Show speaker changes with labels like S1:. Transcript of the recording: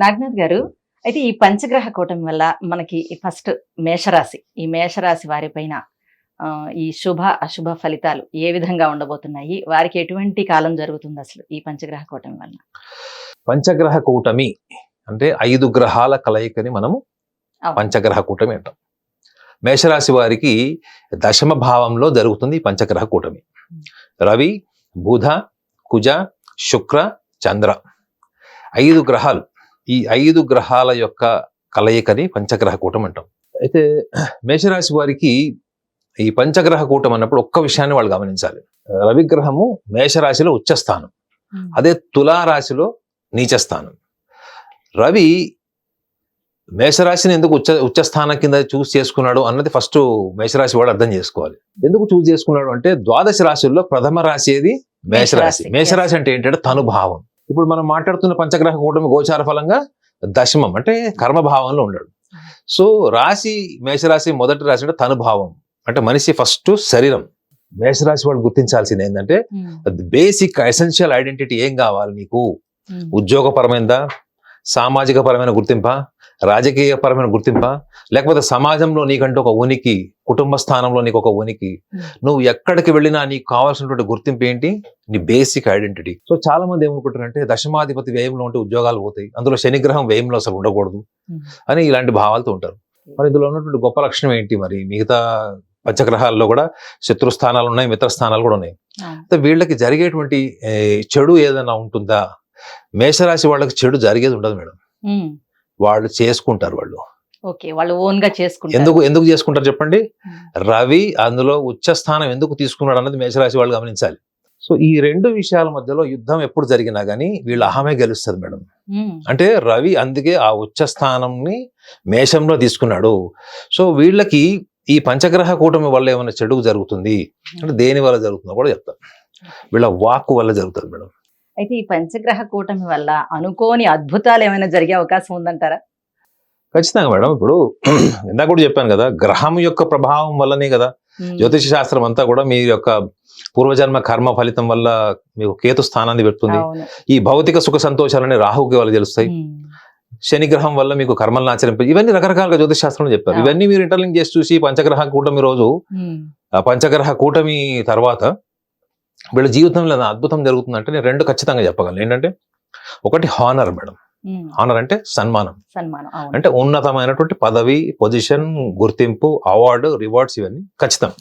S1: నాగనాథ్ గారు అయితే ఈ పంచగ్రహ కూటమి వల్ల మనకి ఫస్ట్ మేషరాశి ఈ మేషరాశి వారిపైన ఈ శుభ అశుభ ఫలితాలు ఏ విధంగా ఉండబోతున్నాయి? వారికి ఎటువంటి కాలం జరుగుతుంది అసలు ఈ పంచగ్రహ కూటమి వల్ల?
S2: పంచగ్రహ కూటమి అంటే ఐదు గ్రహాల కలయికని మనము. పంచగ్రహ కూటమి అంటాం. మేషరాశి వారికి దశమ భావంలో జరుగుతుంది ఈ పంచగ్రహ కూటమి. రవి బుధ కుజ శుక్ర చంద్ర. ఐదు గ్రహాలు ఈ ఐదు గ్రహాల యొక్క కలయికని పంచగ్రహ కూటమి అంటాం. అయితే మేషరాశి వారికి ఈ పంచగ్రహ కూటం అన్నప్పుడు ఒక్క విషయాన్ని వాళ్ళు గమనించాలి. రవిగ్రహము మేషరాశిలో ఉచ్చస్థానం. అదే తులారాశిలో నీచస్థానం. రవి మేషరాశిని ఎందుకు ఉచ్చ ఉచ్చస్థానం కింద చూస్ చేసుకున్నాడు అన్నది ఫస్ట్ మేషరాశి వాడు అర్థం చేసుకోవాలి. ఎందుకు చూస్ చేసుకున్నాడు అంటే ద్వాదశ రాశుల్లో ప్రథమ రాశి ఏది? మేషరాశి,
S1: మేషరాశి
S2: అంటే ఏంటంటే తనుభావం. ఇప్పుడు మనం మాట్లాడుతున్న పంచగ్రహ కూటమి గోచార ఫలంగా దశమం అంటే కర్మభావంలో ఉన్నాడు. సో రాశి మేషరాశి మొదటి రాశి అంటే తనుభావం అంటే మనిషి ఫస్ట్ శరీరం. మేషరాశి వాళ్ళు గుర్తించాల్సింది ఏంటంటే బేసిక్ ఎసెన్షియల్ ఐడెంటిటీ ఏం కావాలి నీకు? ఉద్యోగపరమైనదా సామాజిక పరమైన గుర్తింప? రాజకీయ పరమైన గుర్తింప? లేకపోతే సమాజంలో నీకంటూ ఒక ఉనికి కుటుంబ స్థానంలో నీకు ఒక ఉనికి నువ్వు ఎక్కడికి వెళ్ళినా నీకు కావాల్సినటువంటి గుర్తింపు ఏంటి? నీ బేసిక్ ఐడెంటిటీ. సో చాలా మంది ఏమనుకుంటారంటే దశమాధిపతి వ్యయంలో ఉంటే ఉద్యోగాలు పోతాయి. అందులో శనిగ్రహం వ్యయంలో అసలు ఉండకూడదు అని ఇలాంటి భావాలతో ఉంటారు. మరి ఇందులో ఉన్నటువంటి గొప్ప లక్షణం ఏంటి మరి? మిగతా పంచగ్రహాల్లో కూడా శత్రు స్థానాలు ఉన్నాయి మిత్ర స్థానాలు కూడా ఉన్నాయి. అయితే వీళ్ళకి జరిగేటువంటి చెడు ఏదైనా ఉంటుందా? మేషరాశి వాళ్ళకి చెడు జరిగేది ఉండదు మేడం. వాళ్ళు చేసుకుంటారు వాళ్ళు.
S1: ఓకే వాళ్ళు ఓన్గా చేసుకుంటారు.
S2: ఎందుకు ఎందుకు చేసుకుంటారు చెప్పండి. రవి అందులో ఉచ్చ స్థానం ఎందుకు తీసుకున్నాడు అన్నది మేషరాశి వాళ్ళు గమనించాలి. సో ఈ రెండు విషయాల మధ్యలో యుద్ధం ఎప్పుడు జరిగినా గానీ వీళ్ళ అహమే గెలుస్తుంది మేడం. అంటే రవి అందుకే ఆ ఉచ్చ స్థానంని మేషంలో తీసుకున్నాడు. సో వీళ్ళకి ఈ పంచగ్రహ కూటమి వల్ల ఏమైనా చెడు జరుగుతుంది? అంటే దేని వల్ల జరుగుతుందో కూడా చెప్తాను. వీళ్ళ వాక్కు వల్ల జరుగుతుంది మేడం.
S1: అయితే ఈ పంచగ్రహ కూటమి వల్ల అనుకోని అద్భుతాలు ఏమైనా జరిగే అవకాశం ఉందంటారా?
S2: ఖచ్చితంగా మేడం. ఇప్పుడు ఇందాక కూడా చెప్పాను కదా గ్రహం యొక్క ప్రభావం వల్లనే కదా. జ్యోతిష శాస్త్రం అంతా కూడా మీ యొక్క పూర్వజన్మ కర్మ ఫలితం వల్ల మీకు కేతు స్థానాన్ని పెడుతుంది. ఈ భౌతిక సుఖ సంతోషాలని రాహుకి వల్ల తెలుస్తాయి
S1: ఉమ్,
S2: శని గ్రహం వల్ల మీకు కర్మలను ఆచరింప ఇవన్నీ రకరకాలుగా జ్యోతిష శాస్త్రంలో చెప్పారు. ఇవన్నీ మీరు ఇంటర్లింక్ చేసి చూసి పంచగ్రహ కూటమి రోజు ఆ పంచగ్రహ కూటమి తర్వాత వీళ్ళ జీవితంలో అద్భుతం జరుగుతుందంటే నేను రెండు ఖచ్చితంగా చెప్పగలను. ఏంటంటే ఒకటి హానర్ మేడం. హానర్ అంటే సన్మానం.
S1: సన్మానం
S2: అంటే ఉన్నతమైనటువంటి పదవి పొజిషన్ గుర్తింపు అవార్డు రివార్డ్స్ ఇవన్నీ ఖచ్చితం.